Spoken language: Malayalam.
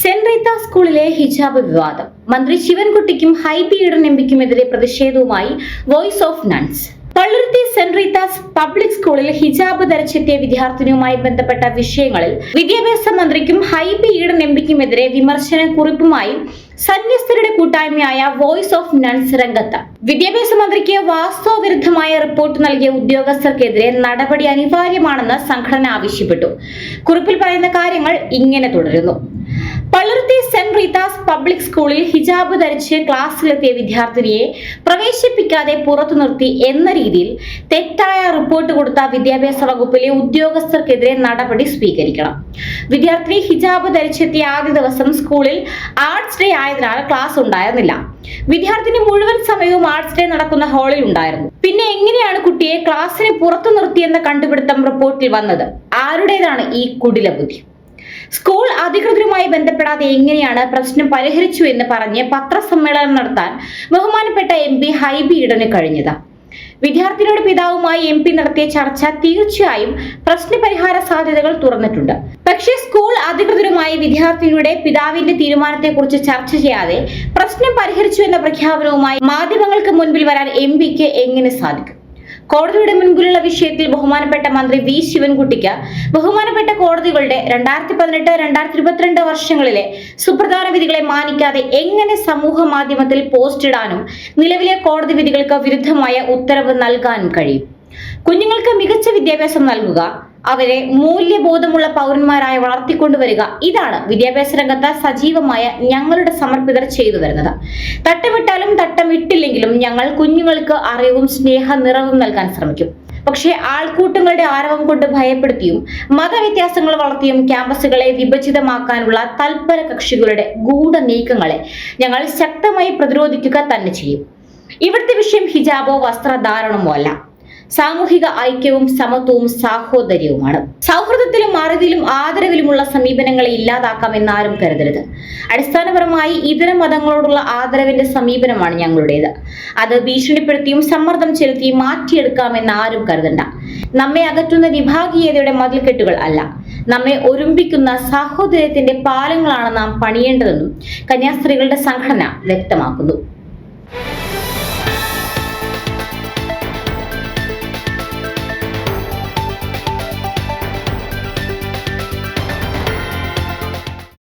സെന്റ് റീത്ത സ്കൂളിലെ ഹിജാബ് വിവാദം. മന്ത്രി ശിവൻകുട്ടിക്കും ഹൈബി ഈഡൻ എംപിക്കുമെതിരെ പ്രതിഷേധവുമായി voice of nuns. Palluruthy saint Rita's public സ്കൂളിൽ ഹിജാബ് ധരിച്ചെത്തിയ വിദ്യാർത്ഥിനിയുമായി ബന്ധപ്പെട്ട വിഷയങ്ങളിൽ വിദ്യാഭ്യാസ മന്ത്രിക്കും ഹൈബി ഈഡൻ എംപിക്കുമെതിരെ വിമർശന കുറിപ്പുമായി സന്യസ്തരുടെ കൂട്ടായ്മയായ വോയിസ് ഓഫ് നൺസ് രംഗത്ത്. വിദ്യാഭ്യാസ മന്ത്രിക്ക് വാസ്തവവിരുദ്ധമായ റിപ്പോർട്ട് നൽകിയ ഉദ്യോഗസ്ഥർക്കെതിരെ നടപടി അനിവാര്യമാണെന്ന് സംഘടന ആവശ്യപ്പെട്ടു. കുറിപ്പിൽ പറയുന്ന കാര്യങ്ങൾ ഇങ്ങനെ തുടരുന്നു. പള്ളുരുത്തി സെന്റ് റീതാസ് പബ്ലിക് സ്കൂളിൽ ഹിജാബ് ധരിച്ച് ക്ലാസ്സിലെത്തിയ വിദ്യാർത്ഥിനിയെ പ്രവേശിപ്പിക്കാതെ പുറത്തു നിർത്തി എന്ന രീതിയിൽ തെറ്റായ റിപ്പോർട്ട് കൊടുത്ത വിദ്യാഭ്യാസ വകുപ്പിലെ ഉദ്യോഗസ്ഥർക്കെതിരെ നടപടി സ്വീകരിക്കണം. വിദ്യാർത്ഥിനി ഹിജാബ് ധരിച്ചെത്തിയ ആദ്യ ദിവസം സ്കൂളിൽ ആർട്സ് ഡേ ആയതിനാൽ ക്ലാസ് ഉണ്ടായിരുന്നില്ല. വിദ്യാർത്ഥിനി മുഴുവൻ സമയവും ആർട്സ് ഡേ നടക്കുന്ന ഹാളിൽ ഉണ്ടായിരുന്നു. പിന്നെ എങ്ങനെയാണ് കുട്ടിയെ ക്ലാസ്സിന് പുറത്തു നിർത്തിയെന്ന കണ്ടുപിടുത്തം റിപ്പോർട്ടിൽ വന്നത്? ആരുടേതാണ് ഈ കുടില ബുദ്ധി സ്കൂൾ അധികൃതരുമായി ബന്ധപ്പെടാതെ എങ്ങനെയാണ് പ്രശ്നം പരിഹരിച്ചു എന്ന് പറഞ്ഞ് പത്രസമ്മേളനം നടത്താൻ ബഹുമാനപ്പെട്ട എം പി ഹൈബി കഴിഞ്ഞത്. വിദ്യാർത്ഥിനിയുടെ പിതാവുമായി എം പി നടത്തിയ ചർച്ച തീർച്ചയായും പ്രശ്നപരിഹാര സാധ്യതകൾ തുറന്നിട്ടുണ്ട്. പക്ഷേ സ്കൂൾ അധികൃതരുമായി വിദ്യാർത്ഥിനിയുടെ പിതാവിന്റെ തീരുമാനത്തെക്കുറിച്ച് ചർച്ച ചെയ്യാതെ പ്രശ്നം പരിഹരിച്ചു എന്ന പ്രഖ്യാപനവുമായി മാധ്യമങ്ങൾക്ക് മുൻപിൽ വരാൻ എം പിക്ക് എങ്ങനെ സാധിക്കും? കോടതിയുടെ മുൻപിലുള്ള വിഷയത്തിൽ ബഹുമാനപ്പെട്ട മന്ത്രി വി ശിവൻകുട്ടിക്ക് ബഹുമാനപ്പെട്ട കോടതികളുടെ രണ്ടായിരത്തി പതിനെട്ട് രണ്ടായിരത്തി ഇരുപത്തിരണ്ട് വർഷങ്ങളിലെ സുപ്രധാന വിധികളെ മാനിക്കാതെ എങ്ങനെ സമൂഹ മാധ്യമത്തിൽ പോസ്റ്റ് ഇടാനും നിലവിലെ കോടതി വിധികൾക്ക് വിരുദ്ധമായ ഉത്തരവ് നൽകാനും കഴിയും? കുഞ്ഞുങ്ങൾക്ക് മികച്ച വിദ്യാഭ്യാസം നൽകുക അവരെ മൂല്യബോധമുള്ള പൗരന്മാരായി വളർത്തിക്കൊണ്ടുവരിക. ഇതാണ് വിദ്യാഭ്യാസ രംഗത്ത് സജീവമായ ഞങ്ങളുടെ സമർപ്പിതർ ചെയ്തു വരുന്നത്. തട്ടമിട്ടാലും തട്ടമിട്ടില്ലെങ്കിലും ഞങ്ങൾ കുഞ്ഞുങ്ങൾക്ക് അറിവും സ്നേഹ നിറവും നൽകാൻ ശ്രമിക്കും. പക്ഷേ ആൾക്കൂട്ടങ്ങളുടെ ആരവം കൊണ്ട് ഭയപ്പെടുത്തിയും മതവ്യത്യാസങ്ങൾ വളർത്തിയും ക്യാമ്പസുകളെ വിഭജിതമാക്കാനുള്ള തൽപര കക്ഷികളുടെ ഗൂഢ നീക്കങ്ങളെ ഞങ്ങൾ ശക്തമായി പ്രതിരോധിക്കുക തന്നെ ചെയ്യും. ഇവിടുത്തെ വിഷയം ഹിജാബോ വസ്ത്രധാരണമോ അല്ല. സാമൂഹിക ഐക്യവും സമത്വവും സാഹോദര്യവുമാണ്. സൗഹൃദത്തിലും അറിവിലും ആദരവിലുമുള്ള സമീപനങ്ങളെ ഇല്ലാതാക്കാമെന്ന് ആരും കരുതരുത്. അടിസ്ഥാനപരമായി ഇതര മതങ്ങളോടുള്ള ആദരവിന്റെ സമീപനമാണ് ഞങ്ങളുടേത്. അത് ഭീഷണിപ്പെടുത്തിയും സമ്മർദ്ദം ചെലുത്തിയും മാറ്റിയെടുക്കാമെന്ന് ആരും കരുതണ്ട. നമ്മെ അകറ്റുന്ന വിഭാഗീയതയുടെ മതിൽക്കെട്ടുകൾ അല്ല. നമ്മെ ഒരുമ്പിക്കുന്ന സാഹോദര്യത്തിന്റെ പാലങ്ങളാണ് നാം പണിയേണ്ടതെന്നും കന്യാസ്ത്രീകളുടെ സംഘടന വ്യക്തമാക്കുന്നു.